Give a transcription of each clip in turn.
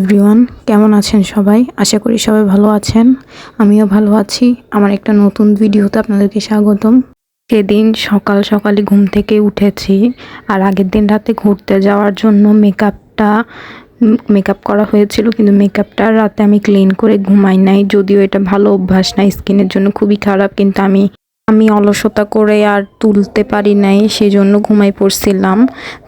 Everyone, কেমন আছেন সবাই? আশা করি সবাই ভালো আছেন। আমিও ভালো আছি। আমার একটা নতুন ভিডিওতে আপনাদেরকে স্বাগতম। সেদিন সকাল সকালে ঘুম থেকে উঠেছি আর আগের দিন রাতে ঘুরতে যাওয়ার জন্য মেকআপটা, মেকআপ করা হয়েছিল, কিন্তু মেকআপটা রাতে আমি ক্লিন করে ঘুমাই নাই, যদিও এটা ভালো অভ্যাস না, স্কিনের জন্য খুবই খারাপ, কিন্তু আমি আমি অলসতা করে আর তুলতে পারি নাই সেই জন্য ঘুমাই পড়ছিলাম।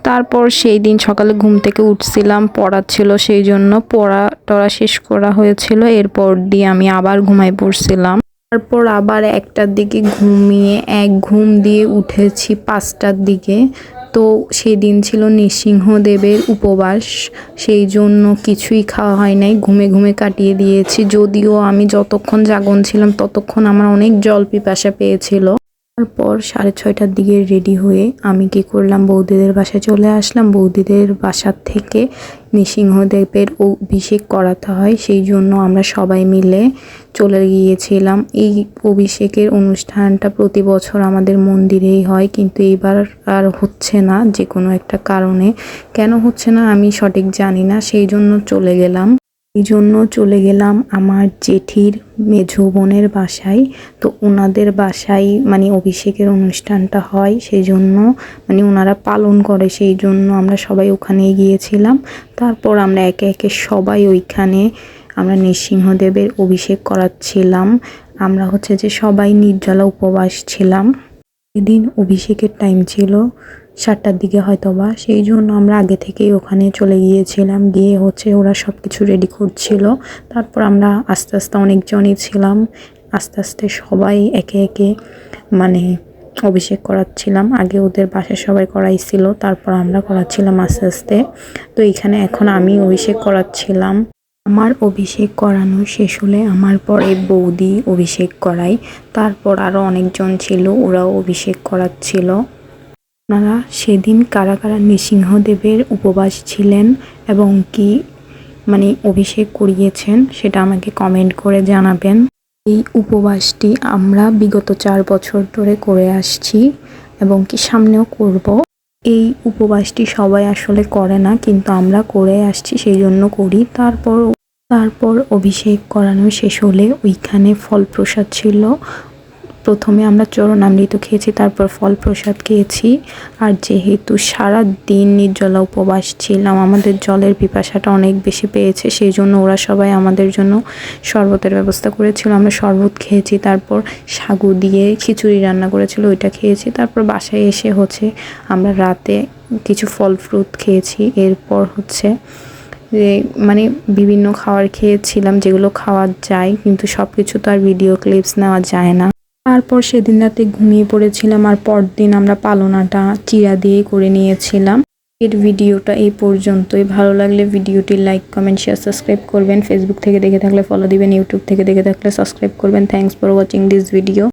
তারপর সেই দিন সকালে ঘুম থেকে উঠছিলাম, পড়া ছিল সেই জন্য পড়া টড়া শেষ করা হয়েছিল, এরপর দিয়ে আমি আবার ঘুমাই পড়ছিলাম। তারপর আবার একটার দিকে ঘুমিয়ে, এক ঘুম দিয়ে উঠেছি পাঁচটার দিকে। তো সেদিন ছিল নৃসিংহদেবের উপবাস। সেই জন্য কিছুই খাওয়া হয় নাই। ঘুমে ঘুমে কাটিয়ে দিয়েছি। যদিও আমি যতক্ষণ জাগন ছিলাম, ততক্ষণ আমার অনেক জল পিপাসা পেয়েছিল। তারপর সাড়ে ছয়টার দিকে রেডি হয়ে আমি কি করলাম, বৌদিদের বাসায় চলে আসলাম। বৌদিদের বাসার থেকে নৃসিংহদেবের অভিষেক করাতে হয়। সেই জন্য আমরা সবাই মিলে চলে গিয়েছিলাম। এই অভিষেকের অনুষ্ঠানটা প্রতি বছর আমাদের মন্দিরেই হয়, কিন্তু এইবার আর হচ্ছে না যে কোনো একটা কারণে। কেন হচ্ছে না আমি সঠিক জানি না, সেই জন্য চলে গেলাম। এই জন্য চলে গেলাম আমার জেঠির মেঝো বোনের বাসায়। তো ওনাদের বাসায় মানে অভিষেকের অনুষ্ঠানটা হয় সেই জন্য মানে ওনারা পালন করে সেই জন্য আমরা সবাই ওখানে গিয়েছিলাম। তারপর আমরা একে একে সবাই ওইখানে আমরা নৃসিংহদেবের অভিষেক করাচ্ছিলাম। আমরা হচ্ছে যে সবাই নির্জলা উপবাস ছিলাম। এদিন অভিষেকের টাইম ছিল। সাতটার দিকে হয়তো বা। সেই জন্য আমরা আগে থেকেই ওখানে চলে গিয়েছিলাম। গিয়ে হচ্ছে ওরা সব কিছু রেডি করছিল। তারপর আমরা আস্তে আস্তে অনেকজনই ছিলাম। আস্তে আস্তে সবাই একে একে মানে অভিষেক করাচ্ছিলাম। আগে ওদের বাসায় সবাই করাইছিল। তারপর আমরা করাচ্ছিলাম আস্তে আস্তে। তো এখানে এখন আমি অভিষেক করাচ্ছিলাম। আমার অভিষেক করানো শেষ হলে আমার পরে বৌদি অভিষেক করাই তারপর আরও অনেকজন ছিল। ওরাও অভিষেক করাচ্ছিল। আপনারা সেদিন কারা কারা নৃসিংহদেবের উপবাস ছিলেন এবং কি মানে অভিষেক করিয়েছেন সেটা আমাকে কমেন্ট করে জানাবেন। এই উপবাসটি আমরা বিগত চার বছর ধরে করে আসছি এবং কি সামনেও করব। এই উপবাসটি সবাই আসলে করে না, কিন্তু আমরা করে আসছি সেই জন্য করি। তারপর তারপর অভিষেক করানো শেষ হলে ওইখানে ফল প্রসাদ ছিল। প্রথমে আমরা চরণামৃত খেয়েছি, তারপর ফল প্রসাদ খেয়েছি। আর যেহেতু সারা দিন নির্জলা উপবাস ছিলাম, আমাদের জলের পিপাসাটা অনেক বেশি পেয়েছে, সেই জন্য ওরা সবাই আমাদের জন্য শরবতের ব্যবস্থা করেছিল। আমরা শরবত খেয়েছি, তারপর সাগু দিয়ে খিচুড়ি রান্না করেছিল, ওইটা খেয়েছি। তারপর বাসায় এসে হচ্ছে আমরা রাতে কিছু ফল ফ্রুট খেয়েছি। এরপর হচ্ছে যে মানে বিভিন্ন খাবার খেয়েছিলাম, যেগুলো খাওয়া যায়, কিন্তু সব কিছু তো আর ভিডিও ক্লিপস নেওয়া যায় না। তারপর সেদিন রাতে ঘুমিয়ে পড়েছিলাম আর পরদিন আমরা পালনাটা চিরা দিয়ে করে নিয়েছিলাম। এর ভিডিওটা এই পর্যন্তই। ভালো লাগলে ভিডিওটি লাইক কমেন্ট শেয়ার সাবস্ক্রাইব করবেন। ফেসবুক থেকে দেখে থাকলে ফলো দিবেন। ইউটিউব থেকে দেখে থাকলে সাবস্ক্রাইব করবেন। Thanks for watching this video